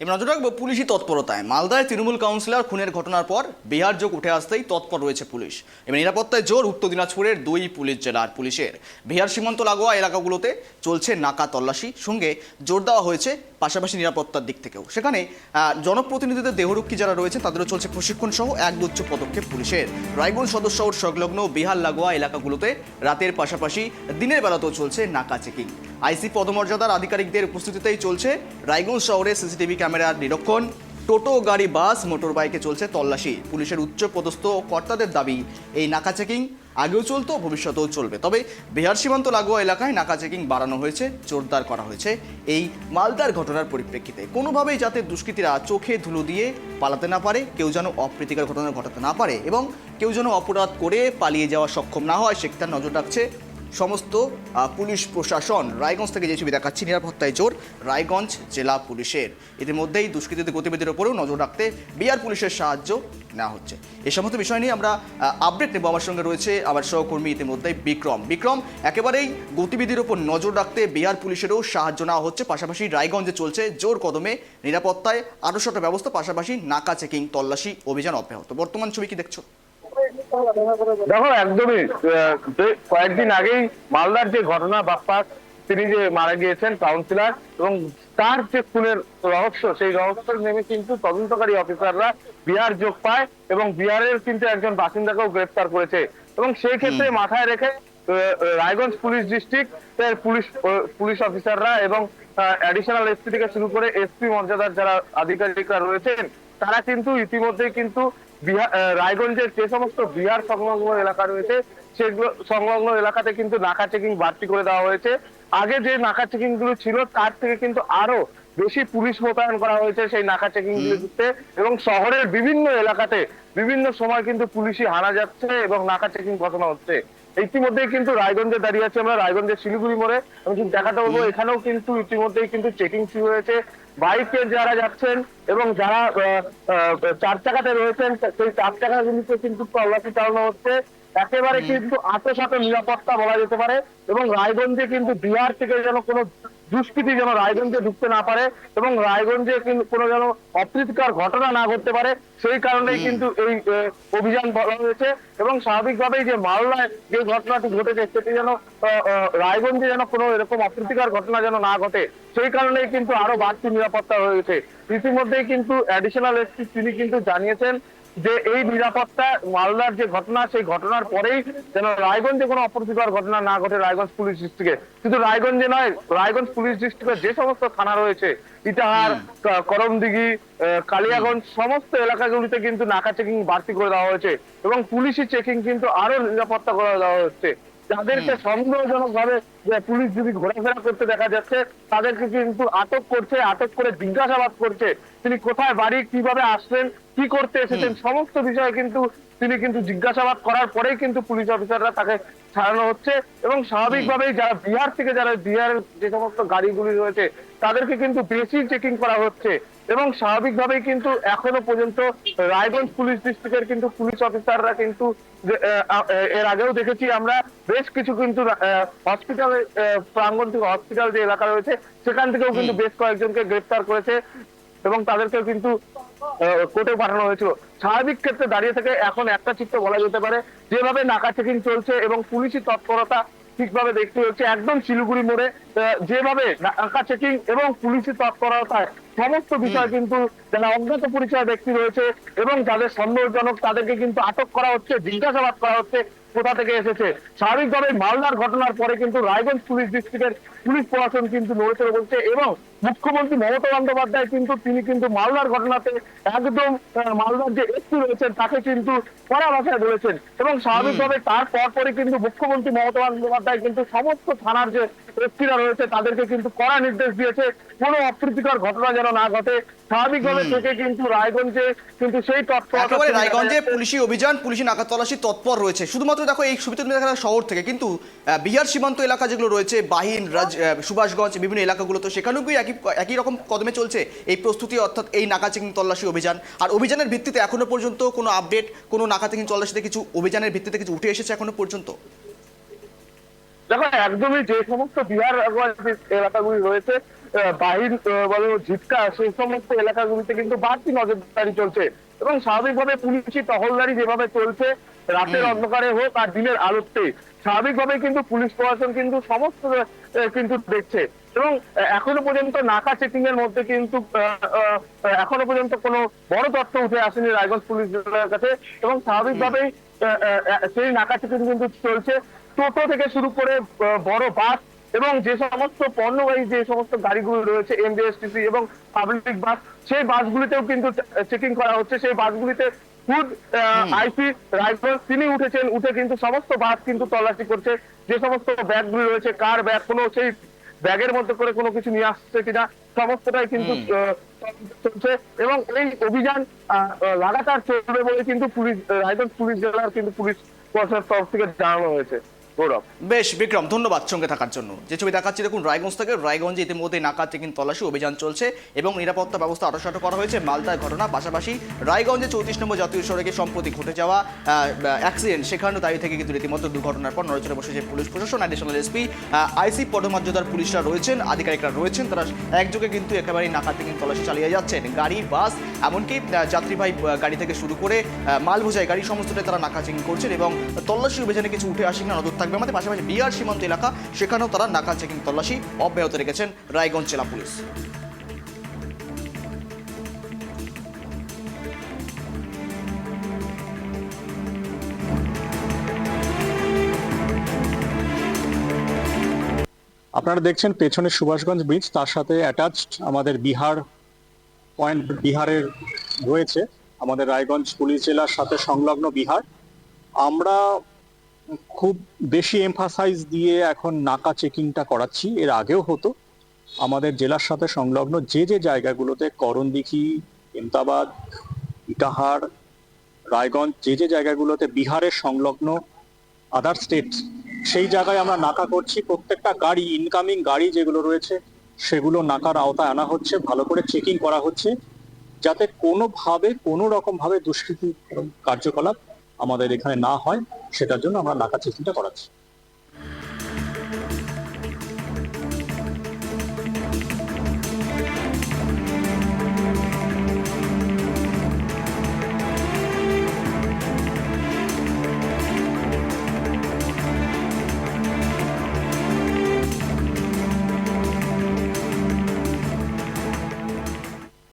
এবার নজর রাখব পুলিশি তৎপরতায়। মালদায় তৃণমূল কাউন্সিলর খুনের ঘটনার পর বিহার যোগ উঠে আসতেই তৎপর রয়েছে পুলিশ। এবার নিরাপত্তায় জোর উত্তর দিনাজপুরের দুই পুলিশ জেলার পুলিশের। বিহার সীমান্ত লাগোয়া এলাকাগুলোতে চলছে নাকা তল্লাশি, সঙ্গে জোর দেওয়া হয়েছে পাশাপাশি নিরাপত্তার দিক থেকেও। সেখানে জনপ্রতিনিধিদের দেহরক্ষী যারা রয়েছে তাদেরও চলছে প্রশিক্ষণ সহ এক গুচ্ছ পদক্ষেপ পুলিশের। রায়গঞ্জ সদস্য শহর সংলগ্ন বিহার লাগোয়া এলাকাগুলোতে রাতের পাশাপাশি দিনের বেলাতেও চলছে নাকা চেকিং। আইসি পদমর্যাদার আধিকারিকদের উপস্থিতিতেই চলছে রায়গঞ্জ শহরে সিসিটিভি ক্যামেরার নিরীক্ষণ। টোটো, গাড়ি, বাস মোটর বাইকে চলছে তল্লাশি। পুলিশের উচ্চ পদস্থ কর্তাদের দাবি, এই নাকা চেকিং আগেও চলতো, ভবিষ্যতেও চলবে। তবে বিহার সীমান্ত লাগোয়া এলাকায় নাকা চেকিং বাড়ানো হয়েছে, জোরদার করা হয়েছে। এই মালদার ঘটনার পরিপ্রেক্ষিতে কোনোভাবেই যাতে দুষ্কৃতীরা চোখে ধুলো দিয়ে পালাতে না পারে, কেউ যেন অপ্রীতিকর ঘটনা ঘটাতে না পারে এবং কেউ যেন অপরাধ করে পালিয়ে যাওয়া সক্ষম না হয় সেটার নজর রাখছে সমস্ত পুলিশ প্রশাসন রায়গঞ্জ থেকে যে ছবি দেখাচ্ছি, নিরাপত্তায় জোর, রায়গঞ্জ জেলা পুলিশের। ইতিমধ্যেই দুষ্কৃতীদের গতিবিধির ওপরেও নজর রাখতে বিআর পুলিশের সাহায্য নেওয়া হচ্ছে। এ সমস্ত বিষয় নিয়ে আমরা আপডেট নেব আমার সঙ্গে রয়েছে আমার সহকর্মী ইতিমধ্যেই বিক্রম। বিক্রম, একেবারেই গতিবিধির ওপর নজর রাখতে বিহার পুলিশেরও সাহায্য নেওয়া হচ্ছে, পাশাপাশি রায়গঞ্জে চলছে জোর কদমে নিরাপত্তায় আরও সব ব্যবস্থা, পাশাপাশি নাকা চেকিং, তল্লাশি অভিযান অব্যাহত। বর্তমান ছবি কি দেখছ? দেখো একদমই কয়েকদিন আগেই মালদার যে ঘটনা তিনি যে মারা গিয়েছেন কাউন্সিলর এবং তার যে খুনের রহস্য সেই রহস্য নেমে কিন্তু তদন্তকারী অফিসাররা বিহার যোগ পায় এবং বিহারের কিন্তু একজন বাসিন্দাকেও গ্রেফতার করেছে। এবং সেই ক্ষেত্রে মাথায় রেখে রায়গঞ্জ পুলিশ ডিস্ট্রিক্ট এর পুলিশ পুলিশ অফিসাররা এবং অ্যাডিশনাল এসপি থেকে শুরু করে এসপি মর্যাদার যারা আধিকারিকরা রয়েছেন তারা কিন্তু ইতিমধ্যেই কিন্তু রায়গঞ্জের যে সমস্ত বিহার সংলগ্ন এলাকা রয়েছে সেগুলো সংলগ্ন এলাকাতে কিন্তু নাকা চেকিং বাড়তি করে দেওয়া হয়েছে। আগে যে নাকা চেকিংগুলো ছিল তার থেকে কিন্তু আরও বেশি পুলিশ মোতায়েন করা হয়েছে সেই নাকা চেকিং গুলোতে এবং শহরের বিভিন্ন এলাকাতে বিভিন্ন সময় কিন্তু পুলিশি হারা যাচ্ছে এবং নাকা চেকিং ঘটনা হচ্ছে। ইতিমধ্যেই কিন্তু রায়গঞ্জে দাঁড়িয়ে আছে আমরা রায়গঞ্জের শিলিগুড়ি মোড়ে। আমি কিন্তু দেখাতে পারব এখানেও কিন্তু ইতিমধ্যেই কিন্তু চেকিং শুরু হয়েছে। বাইকে যারা যাচ্ছেন এবং যারা চার চাকাতে রয়েছেন সেই চার চাকাগুলিতে কিন্তু তল্লাশি চালানো হচ্ছে। একেবারে কিন্তু আত্মসাত নিরাপত্তা বলা যেতে পারে এবং রায়গঞ্জে কিন্তু বিহার থেকে যেন কোনো দুষ্কৃতি যেন রায়গঞ্জে ঢুকতে না পারে এবং রায়গঞ্জে কিন্তু কোনো যেন অপ্রীতিকর ঘটনা না ঘটতে পারে সেই কারণেই কিন্তু এই অভিযান বলা হয়েছে এবং স্বাভাবিকভাবেই যে মালদায় যে ঘটনাটি ঘটেছে সেটি যেন রায়গঞ্জে যেন কোনো এরকম অপ্রীতিকর ঘটনা যেন না ঘটে সেই কারণেই কিন্তু আরও বাড়তি নিরাপত্তা হয়েছে ইতিমধ্যেই কিন্তু অ্যাডিশনাল এসপি তিনি কিন্তু জানিয়েছেন যে এই নিরাপত্তা মালদার যে ঘটনা সেই ঘটনার পরেই যেন রায়গঞ্জে কোনো অপ্রীতিকর ঘটনা না ঘটে রায়গঞ্জ পুলিশ ডিস্ট্রিক্টে কিন্তু রায়গঞ্জে নয় রায়গঞ্জ পুলিশ ডিস্ট্রিক্টের যে সমস্ত থানা রয়েছে ইটাহার করমদিঘি কালিয়াগঞ্জ সমস্ত এলাকাগুলিতে কিন্তু নাকা চেকিং বাড়তি করে দেওয়া হয়েছে। এবং পুলিশি চেকিং কিন্তু আরও নিরাপত্তা করে দেওয়া হচ্ছে। যাদেরকে সন্দেহজনক ভাবে পুলিশ যদি ঘোরাফেরা করতে দেখা যাচ্ছে তাদেরকে কিন্তু আটক করছে আটক করে জিজ্ঞাসাবাদ করছে তিনি কোথায় বাড়ি কীভাবে আসলেন কি করতে এসেছেন সমস্ত বিষয়ে কিন্তু তিনি কিন্তু জিজ্ঞাসাবাদ করার পরেই কিন্তু পুলিশ অফিসাররা তাকে ছাড়ানো হচ্ছে এবং স্বাভাবিকভাবেই যারা বিহার থেকে যারা বিহারের যে সমস্ত গাড়িগুলি রয়েছে তাদেরকে কিন্তু বেশি চেকিং করা হচ্ছে এবং স্বাভাবিকভাবেই কিন্তু এখনও পর্যন্ত রায়গঞ্জ পুলিশ ডিস্ট্রিক্টের কিন্তু পুলিশ অফিসাররা কিন্তু এর আগেও দেখেছি আমরা বেশ কিছু কিন্তু হসপিটাল প্রাঙ্গণ থেকে হসপিটাল যে এলাকা রয়েছে সেখান থেকেও কিন্তু বেশ কয়েকজনকে গ্রেফতার করেছে এবং তাদেরকেও কিন্তু কোর্টে পাঠানো হয়েছিল। স্বাভাবিক ক্ষেত্রে দাঁড়িয়ে থেকে এখন একটা চিত্র বলা যেতে পারে যেভাবে নাকা চেকিং চলছে এবং পুলিশি তৎপরতা ঠিকভাবে দেখতে হচ্ছে। একদম শিলিগুড়ি মোড়ে যেভাবে নাকা চেকিং এবং পুলিশি তৎপরতায় সমস্ত বিষয় কিন্তু যারা অজ্ঞাত পরিচয় ব্যক্তি রয়েছে এবং যাদের সন্দেহজনক তাদেরকে কিন্তু আটক করা হচ্ছে জিজ্ঞাসাবাদ করা হচ্ছে কোথা থেকে এসেছে। স্বাভাবিকভাবে মালদার ঘটনার পরে কিন্তু রায়গঞ্জ পুলিশ ডিস্ট্রিক্টের পুলিশ প্রশাসন কিন্তু নড়ে চড়ে বলছে এবং মুখ্যমন্ত্রী মমতা বন্দ্যোপাধ্যায় কিন্তু তিনি কিন্তু মালদার ঘটনাতে একদম মালদার যে এসপি রয়েছেন তাকে কিন্তু কড়া ভাষায় বলেছেন। এবং স্বাভাবিকভাবে তার পরপরই কিন্তু মুখ্যমন্ত্রী মমতা বন্দ্যোপাধ্যায় কিন্তু সমস্ত থানার যে এসপিরা রয়েছে তাদেরকে কিন্তু কড়া নির্দেশ দিয়েছে কোনো অপ্রীতিকর ঘটনা যেন না ঘটে। স্বাভাবিকভাবে থেকে কিন্তু রায়গঞ্জে কিন্তু সেই তৎপরতা রায়গঞ্জে পুলিশি অভিযান পুলিশি নাকা তল্লাশি তৎপর রয়েছে। শুধুমাত্র দেখো এই তুমি দেখা শহর থেকে কিন্তু বিহার সীমান্ত এলাকা যেগুলো রয়েছে বাহিন রাজ সুভাষগঞ্জ বিভিন্ন এলাকাগুলোতে সেখানেও কি একই একই রকম কদমে চলছে এই প্রস্তুতি অর্থাৎ এই নাকা চেকিং তল্লাশি অভিযান। আর অভিযানের ভিত্তিতে এখনও পর্যন্ত কোনো আপডেট কোনো নাকা চেকিং তল্লাশিতে কিছু অভিযানের ভিত্তিতে কিছু উঠে এসেছে এখনও পর্যন্ত? দেখো একদমই যে সমস্ত বিহার এলাকাগুলি রয়েছে বাহির বলো ঝিটকা সেই সমস্ত এলাকাগুলিতে কিন্তু বাড়তি নজরদারি চলছে। এবং স্বাভাবিকভাবে পুলিশি টহলদারি যেভাবে চলছে রাতের অন্ধকারে হোক আর দিনের আলোতে স্বাভাবিকভাবে কিন্তু পুলিশ প্রশাসন কিন্তু সমস্ত কিন্তু দেখছে। এবং এখনও পর্যন্ত নাকা চেকিং এর মধ্যে কিন্তু এখনও পর্যন্ত কোনো বড় তথ্য উঠে আসেনি রায়গঞ্জ পুলিশ জেলার কাছে এবং স্বাভাবিকভাবেই সেই নাকা চেকিং কিন্তু চলছে। টোটো থেকে শুরু করে বড় বাস এবং যে সমস্ত পণ্যবাহী যে সমস্ত গাড়িগুলো রয়েছে এমবিএসটিসি এবং পাবলিক বাস সেই বাসগুলিতেও কিন্তু চেকিং করা হচ্ছে। সেই বাসগুলিতে ফুড আইসি রায়গঞ্জ তিনি উঠেছেন উঠে কিন্তু সমস্ত বাস কিন্তু তল্লাশি করছে। যে সমস্ত ব্যাগগুলি রয়েছে কার ব্যাগ কোনো সেই ব্যাগের মধ্যে করে কোনো কিছু নিয়ে আসছে কিনা সমস্তটাই কিন্তু আহ, চলছে। এবং এই অভিযান লাগাতার চলবে বলে কিন্তু পুলিশ রায়গঞ্জ পুলিশ জেলার কিন্তু পুলিশ প্রশাসনের তরফ থেকে জানানো হয়েছে। বেশ, বিক্রম, ধন্যবাদ সঙ্গে থাকার জন্য। যে ছবি দেখাচ্ছি, দেখুন, রায়গঞ্জ থেকে, রায়গঞ্জে ইতিমধ্যে নাকা চেকিং তল্লাশি, অভিযান চলছে এবং নিরাপত্তা ব্যবস্থা আটসাট করা হয়েছে। মালদার ঘটনা, পাশাপাশি রায়গঞ্জে চৌত্রিশ নম্বর জাতীয় সড়কে সম্প্রতি ঘটে যাওয়া অ্যাক্সিডেন্ট সেখানে দায়ী থেকে কিন্তু রীতিমতো দুর্ঘটনার পর নড়চড়ে বসেছে পুলিশ প্রশাসন অ্যাডিশনাল এসপি আইসি পদমর্যাদার পুলিশরা রয়েছেন, আধিকারিকরা রয়েছেন, তারা একযোগে কিন্তু একেবারেই নাকা চেকিং তল্লাশি চালিয়ে যাচ্ছেন। গাড়ি, বাস, এমনকি যাত্রীবাহী গাড়ি থেকে শুরু করে মাল বোঝাই গাড়ি সমস্তটাই তারা নাকা চেকিং করছেন এবং তল্লাশি অভিযানে কিছু উঠে আসে না নজর থাকবে আমাদের পাশাপাশি বিহার সীমান্ত এলাকা, সেখানেও তারা নাকা চেকিং তল্লাশি অব্যাহত রেখেছেন রায়গঞ্জ জেলা পুলিশ। আপনারা দেখছেন পেছনে সুভাষগঞ্জ ব্রিজ, তার সাথে অ্যাটাচড আমাদের বিহার পয়েন্ট বিহারের রয়েছে আমাদের রায়গঞ্জ পুলিশ জেলার সাথে সংলগ্ন বিহার। আমরা খুব বেশি এমফাসাইজ দিয়ে এখন নাকা চেকিংটা করাচ্ছি। এর আগেও হতো। আমাদের জেলার সাথে সংলগ্ন যে যে জায়গাগুলোতে করণদিঘি, এমতাবাদ, ইটাহার, রায়গঞ্জ, যে যে জায়গাগুলোতে বিহারের সংলগ্ন আদার স্টেট সেই জায়গায় আমরা নাকা করছি। প্রত্যেকটা গাড়ি ইনকামিং গাড়ি যেগুলো রয়েছে, সেগুলো নাকার আওতায় আনা হচ্ছে। ভালো করে চেকিং করা হচ্ছে। যাতে কোনোভাবে কোনো রকম ভাবে দুষ্কৃতি কার্যকলাপ আমাদের এখানে না হয় সেটার জন্য আমরা নাকা চেষ্টাটা করাচ্ছি।